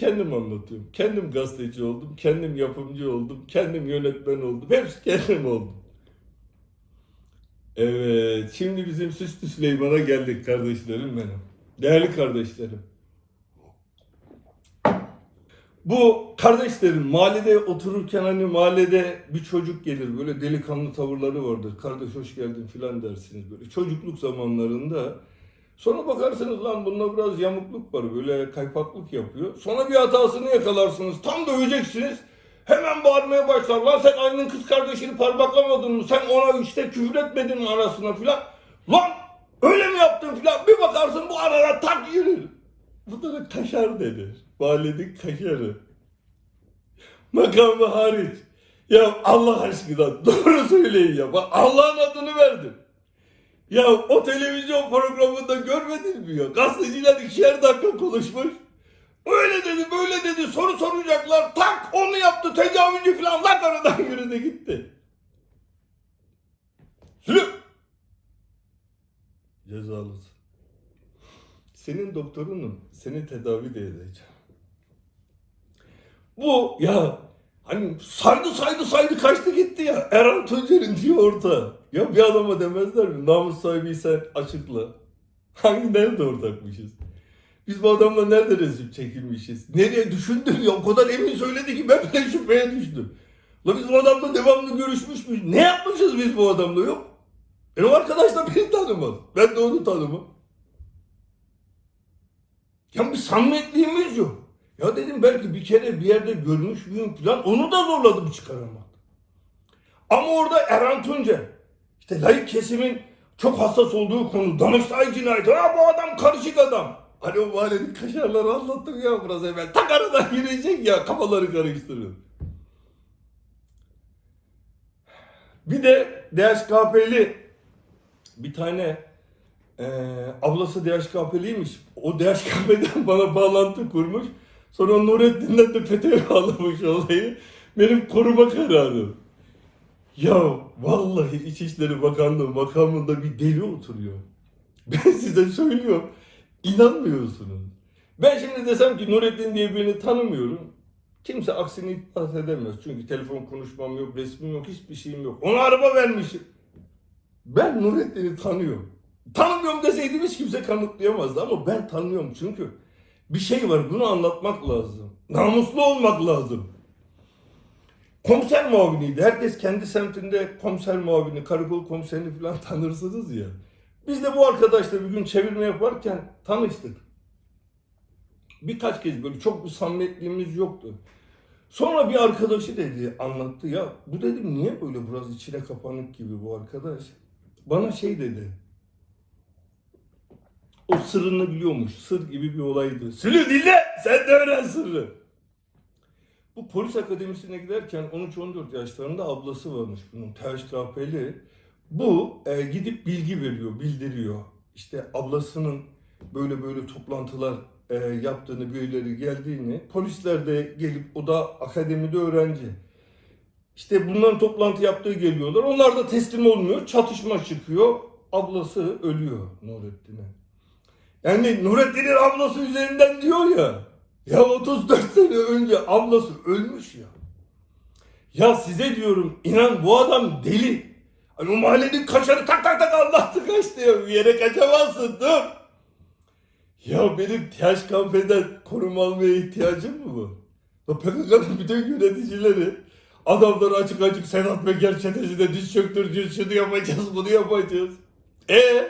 kendim anlatıyorum. Kendim gazeteci oldum, kendim yapımcı oldum, kendim yönetmen oldum. Hepsi kendim oldum. Evet, şimdi bizim Süslü Süleyman'a geldik kardeşlerim benim. Değerli kardeşlerim. Bu kardeşlerim mahallede otururken hani mahallede bir çocuk gelir böyle delikanlı tavırları vardır. Kardeş hoş geldin filan dersiniz böyle çocukluk zamanlarında. Sonra bakarsınız lan bunda biraz yamukluk var böyle kaypaklık yapıyor. Sonra bir hatasını yakalarsınız tam döveceksiniz. Hemen bağırmaya başlar. Lan sen annenin kız kardeşini parmaklamadın mı? Sen ona işte küfür etmedin mi arasına filan? Lan öyle mi yaptın filan? Bir bakarsın bu arada tak yürür. Bu da kaşar denir. Mahallenin kaşarı. Makamı hariç. Ya Allah aşkına doğru söyleyin ya. Allah'ın adını verdim. Ya o televizyon programında görmedin mi ya? Gazeteciler ikişer dakika konuşmuş. Öyle dedi böyle dedi soru soracaklar. Tak onu yaptı tecavüzcü falan. Lan aradan yürüdü gitti. Sülü. Cezalısın. Senin doktorunum. Seni tedavi de edeceğim. Bu ya hani saydı saydı saydı kaçtı gitti ya. Erhan Tuncer'in diyor orta. Ya bir adama demezler mi? Namus sahibiysen açıkla. Hangi nerede ortakmışız? Biz bu adamla nerede resim çekilmişiz? Nereye düşündüm ya? O kadar emin söyledi ki ben bile şüpheye düştüm. La biz bu adamla devamlı görüşmüş müyüz? Ne yapmışız biz bu adamla yok? O arkadaş da beni tanımaz. Ben de onu tanımam. Ya bir samimiyetliğimiz yok. Ya dedim belki bir kere bir yerde görmüş müyüm falan onu da zorladım çıkaramadım. Ama orada Erhan Tuncer işte layık kesimin çok hassas olduğu konu Danıştay cinayeti. Ha bu adam karışık adam. Hani o mahallenin kaşarları anlattım ya biraz evvel. Tak aradan girecek ya kafaları karıştırıyor. Bir de DHKP'li bir tane eee ablası DHKP'liymiş. O DHKP'den bana bağlantı kurmuş. Sonra Nurettin'den de FETÖ'ye bağlamış olayı. Benim koruma kararım. Ya vallahi İçişleri Bakanlığı makamında bir deli oturuyor. Ben size söylüyorum. İnanmıyorsunuz. Ben şimdi desem ki Nurettin diye birini tanımıyorum. Kimse aksini iddia edemez. Çünkü telefon konuşmam yok, resmim yok, hiçbir şeyim yok. Ona araba vermişim. Ben Nurettin'i tanıyorum. Tanımıyorum deseydim hiç kimse kanıtlayamazdı ama ben tanıyorum çünkü bir şey var bunu anlatmak lazım. Namuslu olmak lazım. Komiser muaviniydi. Herkes kendi semtinde komiser muavini, karakol komiserini falan tanırsınız ya. Biz de bu arkadaşla bir gün çevirme yaparken tanıştık. Birkaç kez böyle çok bir samimiyetliğimiz yoktu. Sonra bir arkadaşı dedi, anlattı ya. Bu dedim niye böyle biraz içine kapanık gibi bu arkadaş? Bana şey dedi. O sırrını biliyormuş. Sır gibi bir olaydı. Sülü dinle! Sen de öğren sırrı. Bu polis akademisine giderken 13-14 yaşlarında ablası varmış bunun THKP'li. Bu e, gidip bilgi veriyor, bildiriyor. İşte ablasının böyle böyle toplantılar e, yaptığını, birileri geldiğini. Polisler de gelip o da akademide öğrenci. İşte bunların toplantı yaptığı geliyorlar. Onlar da teslim olmuyor. Çatışma çıkıyor. Ablası ölüyor Nurettin'e. Yani Nurettin'in ablası üzerinden diyor ya. Ya 34 sene önce ablası ölmüş ya. Ya size diyorum inan bu adam deli. Hani o mahallenin kaşarı tak tak tak anlattı kaçtı ya. Bir yere kaçamazsın dur. Ya benim THKP'den koruma almaya ihtiyacım mı? Ya PKK'nın bütün yöneticileri adamları açık açık Sedat Peker çetesine diz çöktüreceğiz, şunu yapacağız, bunu yapacağız. E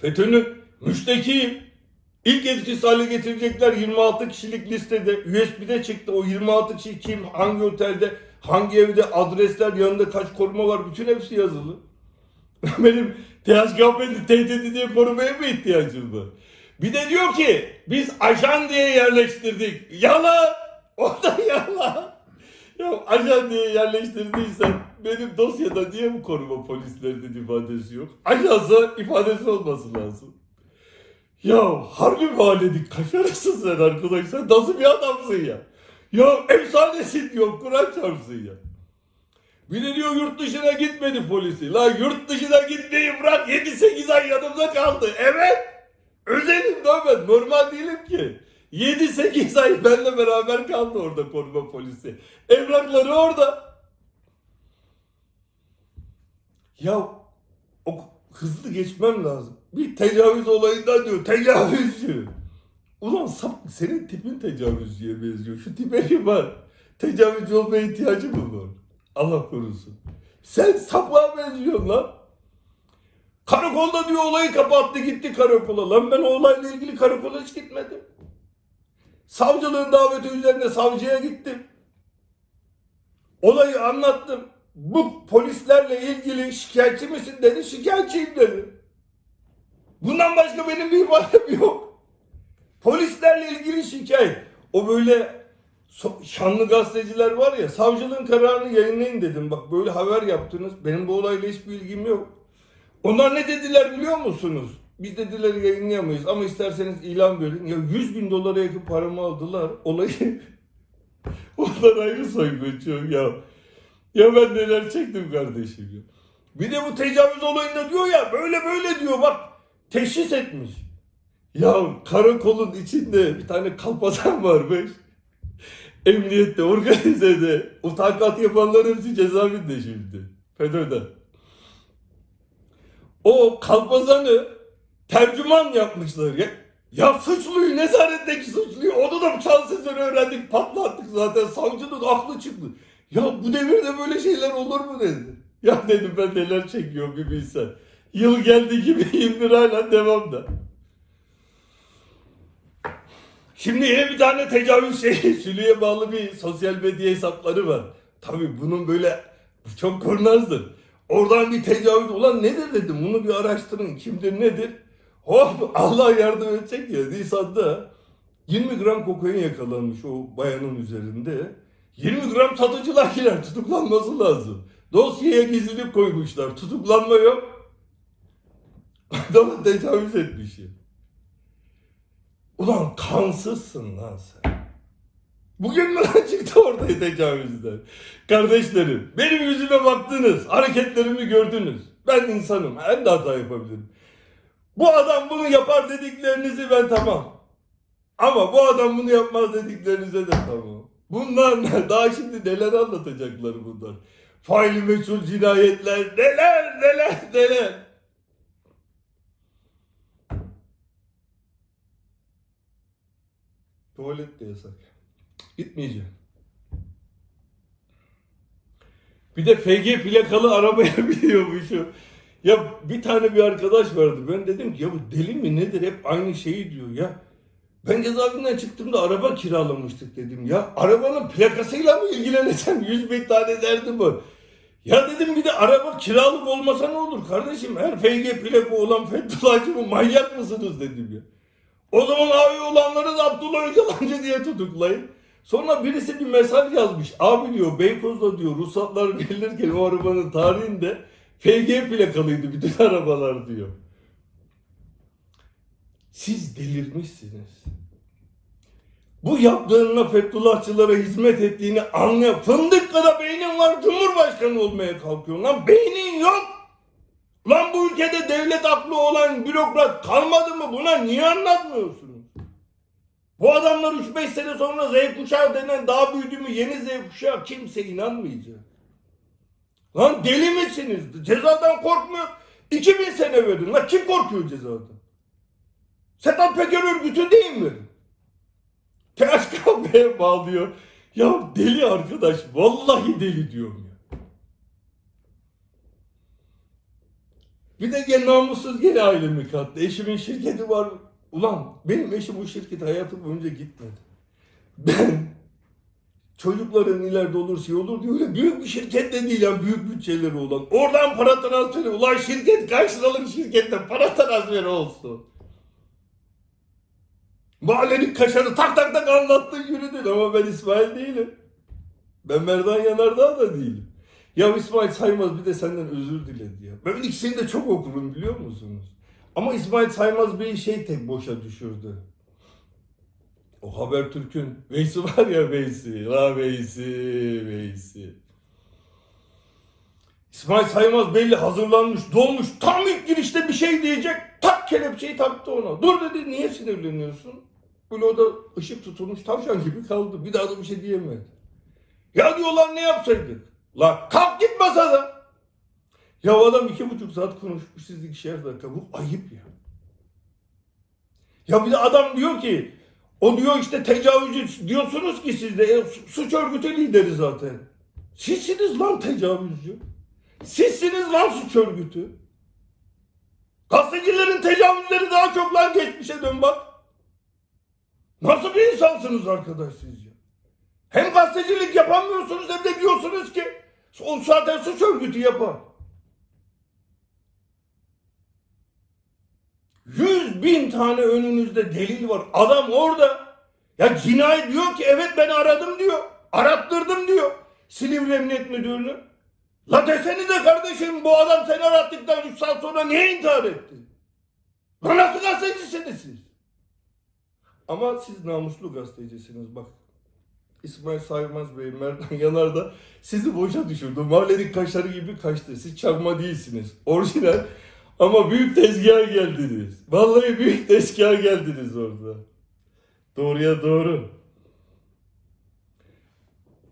FETÖ'nün müştekiyim. İlk etkisi hale getirecekler 26 kişilik listede. USB'de çıktı o 26 kişi kim, hangi otelde, hangi evde, adresler, yanında kaç koruma var bütün hepsi yazılı. Benim THKP'nin tehdidi diye korumaya mı ihtiyacım var? Bir de diyor ki biz ajan diye yerleştirdik. Yalan! O da yalan. Ya ajan diye yerleştirdiysen benim dosyada niye bu koruma polislerinin ifadesi yok? Ajansa ifadesi olması lazım. Ya harbi mahallenin kaşarısın sen arkadaş. Sen nasıl bir adamsın ya? Ya efsanesin diyor. Kur'an çarpsın ya. Bir de diyor yurt dışına gitmedi polisi. La yurt dışına gitmeyi bırak 7-8 ay yanımda kaldı. Evet. Özelim lan ben. Normal değilim ki. 7-8 ay benimle beraber kaldı orada koruma polisi. Evrakları orada. Ya o hızlı geçmem lazım. Bir tecavüz olayından diyor. Tecavüzcü. Ulan sap, senin tipin tecavüzcüye benziyor. Şu tipe bir var. Tecavüzcü olmaya ihtiyacı mı var? Allah korusun. Sen sapığa benziyorsun lan. Karakolda diyor olayı kapattı gitti karakola. Lan ben olayla ilgili karakola hiç gitmedim. Savcılığın daveti üzerine savcıya gittim. Olayı anlattım. Bu polislerle ilgili şikayetçi misin dedi. Şikayetçiyim dedi. Bundan başka benim bir ifadem yok. Polislerle ilgili şikayet. O böyle şanlı gazeteciler var ya savcılığın kararını yayınlayın dedim. Bak böyle haber yaptınız. Benim bu olayla hiçbir ilgim yok. Onlar ne dediler biliyor musunuz? Biz dediler yayınlayamayız ama isterseniz ilan verin. Ya 100 bin dolara yakın paramı aldılar. Olayı onlar ayrı soygun çok ya. Ya ben neler çektim kardeşim ya. Bir de bu tecavüz olayında diyor ya böyle böyle diyor bak teşhis etmiş. Ya karakolun içinde bir tane kalpazan varmış. Emniyette, organizede. O takat yapanların hepsi cezaevinde şimdi. FETÖ'de. O kalpazanı tercüman yapmışlar ya. Ya suçluyu, nezaretteki suçluyu onu da şanssızını öğrendik, patlattık zaten. Savcının aklı çıktı. Ya bu devirde böyle şeyler olur mu dedi. Ya dedim ben neler çekiyorum bir bilsen. Yıl geldi gibi 21 hala devamda. Şimdi yine bir tane tecavüz şey, Sülü'ye bağlı bir sosyal medya hesapları var. Tabii bunun böyle çok kurnazdır. Oradan bir tecavüz olan nedir dedim. Bunu bir araştırın. Kimdir nedir? Hop Allah yardım edecek ya. Nisan'da 20 gram kokain yakalanmış o bayanın üzerinde. 20 gram satıcılar tutuklanması lazım. Dosyaya gizlilik koymuşlar. Tutuklanma yok. Adama tecavüz etmiş ya. Ulan kansızsın lan sen. Bugün mü lan çıktı ortaya tecavüzler? Kardeşlerim benim yüzüme baktınız. Hareketlerimi gördünüz. Ben insanım. Ben de hata yapabilirim. Bu adam bunu yapar dediklerinizi ben tamam. Ama bu adam bunu yapmaz dediklerinize de tamam. Bunlar ne? Daha şimdi neler anlatacaklar bunlar. Faili meçhul cinayetler neler neler neler. Tuvalet de yasak. Gitmeyeceğim. Bir de FG plakalı arabaya biniyormuşum. Ya bir tane bir arkadaş vardı. Ben dedim ki ya bu deli mi nedir? Hep aynı şeyi diyor ya. Ben cezaevinden çıktığımda araba kiralamıştık dedim ya. Arabanın plakasıyla mı ilgileneceğim? Yüz bin tane derdim var. Ya dedim bir de araba kiralık olmasa ne olur kardeşim? Her FG plaka olan Fethullahçı mı? Manyak mısınız dedim ya. O zaman abi olanları da Abdullah Öcalan'cı diye tutuklayın. Sonra birisi bir mesaj yazmış. Abi diyor Beykoz'da diyor ruhsatlar verilirken o arabanın tarihinde FG plakalıydı bütün arabalar diyor. Siz delirmişsiniz. Bu yaptığınla Fethullahçılara hizmet ettiğini anlayan fındık kadar beynin var Cumhurbaşkanı olmaya kalkıyor lan beynin yok. Lan bu ülkede devlet aklı olan bürokrat kalmadı mı buna niye anlatmıyorsunuz? Bu adamlar 3-5 sene sonra Z kuşağı denen daha büyüdü mü yeni Z kuşağı kimse inanmayacak. Lan deli misiniz? Cezadan korkmuyor. 2000 sene verdin. Lan kim korkuyor cezadan? Sedat Peker örgütü değil mi? TSKB'ye bağlıyor. Ya deli arkadaş. Vallahi deli diyorum ya. Bir de gene namussuz gene ailemi kattı. Eşimin şirketi var. Ulan benim eşim bu şirkete hayatım boyunca gitmedi. Ben çocukların ileride olur şey olur diyor. Büyük bir şirket de değil yani büyük bütçeleri olan. Oradan para transferi. Ulan şirket kaç liralık şirkette para transferi olsun. Mahallenin kaşarı tak tak tak anlattın yürüdün ama ben İsmail değilim. Ben Merdan Yanardağ da değilim. Ya İsmail Saymaz bir de senden özür diledi ya. Ben ikisini de çok okurum biliyor musunuz? Ama İsmail Saymaz bir şey tek boşa düşürdü. O Habertürk'ün Veysi var ya Veysi. La Veysi, Veysi. İsmail Saymaz belli hazırlanmış, dolmuş. Tam ilk girişte bir şey diyecek. Tak kelepçeyi taktı ona. Dur dedi niye sinirleniyorsun? Böyle ışık tutulmuş tavşan gibi kaldı. Bir daha da bir şey diyemedi. Ya diyorlar ne yapsaydık? La kalk git masadan. Ya adam iki buçuk saat konuşmuş siz ikişer dakika. Bu ayıp ya. Ya bir de adam diyor ki o diyor işte tecavüzcü diyorsunuz ki siz de e, su- suç örgütü lideri zaten. Sizsiniz lan tecavüzcü. Sizsiniz lan suç örgütü. Gazetecilerin tecavüzleri daha çok lan geçmişe dön bak. Nasıl bir insansınız arkadaş siz ya? Hem gazetecilik yapamıyorsunuz hem de diyorsunuz ki o zaten suç örgütü yapar. Yüz bin tane önünüzde delil var. Adam orada. Ya cinayet diyor ki evet ben aradım diyor. Arattırdım diyor. Silivri Emniyet Müdürlüğü. La desenize kardeşim bu adam seni arattıktan 3 saat sonra niye intihar etti? La nasıl gazetecisiniz siz? Ama siz namuslu gazetecisiniz bak. İsmail Saymaz Bey, Merdan Yanar da sizi boşa düşürdü. Mavlerin kaşları gibi kaçtı. Siz çakma değilsiniz. Orijinal ama büyük tezgaha geldiniz. Vallahi büyük tezgaha geldiniz orada. Doğruya doğru.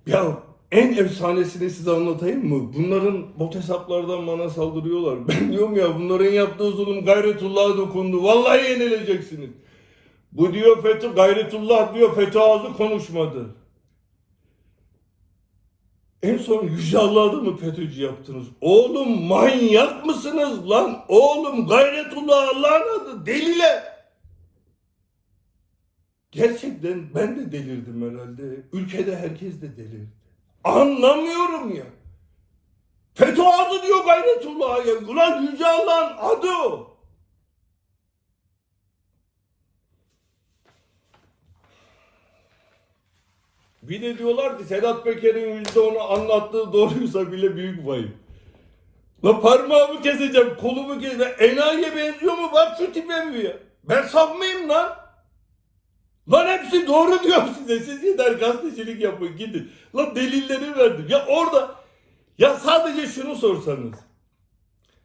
Ya en efsanesini size anlatayım mı? Bunların bot hesaplardan bana saldırıyorlar. Ben diyorum ya bunların yaptığı zulüm gayretullah'a dokundu. Vallahi yenileceksiniz. Bu diyor FETÖ, gayretullah diyor FETÖ ağzı konuşmadı. En son Yüce Allah'ı mı FETÖ'cü yaptınız? Oğlum manyak mısınız lan? Oğlum gayretullah Allah'ın adı deliler. Gerçekten ben de delirdim herhalde. Ülkede herkes de delirdi. Anlamıyorum ya. FETÖ adı diyor gayretullah'a ya. Ulan Yüce Allah'ın adı o. Bir de diyorlar ki Sedat Peker'in yüzde onu anlattığı doğruysa bile büyük vay. La parmağımı keseceğim, kolumu keseceğim. Enayiye benziyor mu? Bak şu tipe mi ya? Ben saf lan? Lan hepsi doğru diyor size. Siz yeter gazetecilik yapın gidin. Lan delilleri verdim. Ya orada ya sadece şunu sorsanız.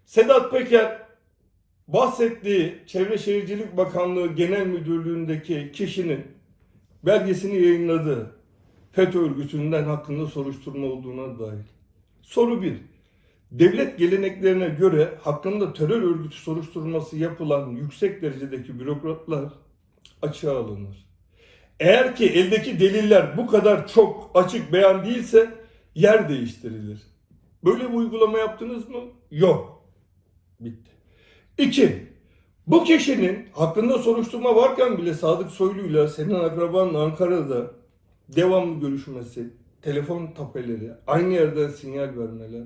Sedat Peker bahsettiği Çevre Şehircilik Bakanlığı Genel Müdürlüğü'ndeki kişinin belgesini yayınladı. FETÖ örgütünden hakkında soruşturma olduğuna dair. Soru 1. Devlet geleneklerine göre hakkında terör örgütü soruşturması yapılan yüksek derecedeki bürokratlar açığa alınır. Eğer ki eldeki deliller bu kadar çok açık beyan değilse yer değiştirilir. Böyle bir uygulama yaptınız mı? Yok. Bitti. İki, bu kişinin hakkında soruşturma varken bile Sadık Soylu'yla senin akrabanla Ankara'da devamlı görüşmesi, telefon tapeleri, aynı yerden sinyal vermeler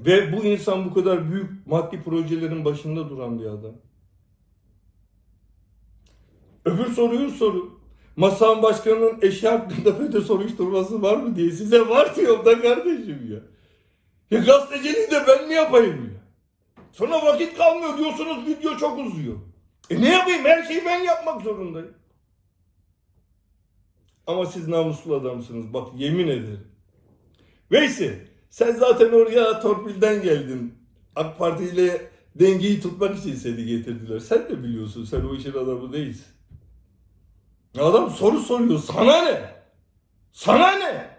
ve bu insan bu kadar büyük maddi projelerin başında duran bir adam. Öbür soruyu soru. Masan başkanının eşi hakkında FETÖ soruşturması var mı diye size var diyorum da kardeşim ya. Ya gazeteciliği de ben mi yapayım ya? Sonra vakit kalmıyor diyorsunuz video çok uzuyor. E ne yapayım her şeyi ben yapmak zorundayım. Ama siz namuslu adamsınız bak yemin ederim. Veysi sen zaten oraya torpilden geldin. AK Parti ile dengeyi tutmak için seni getirdiler. Sen de biliyorsun sen o işin adamı değilsin. Adam soru soruyor sana ne? Sana ne?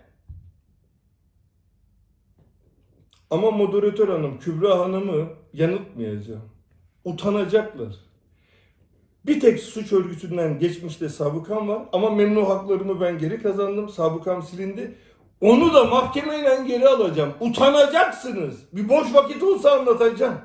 Ama moderatör hanım Kübra hanımı yanıltmayacağım. Utanacaklar. Bir tek suç örgütünden geçmişte sabıkam var ama memnu haklarımı ben geri kazandım. Sabıkam silindi. Onu da mahkemeyle geri alacağım. Utanacaksınız. Bir boş vakit olsa anlatacağım.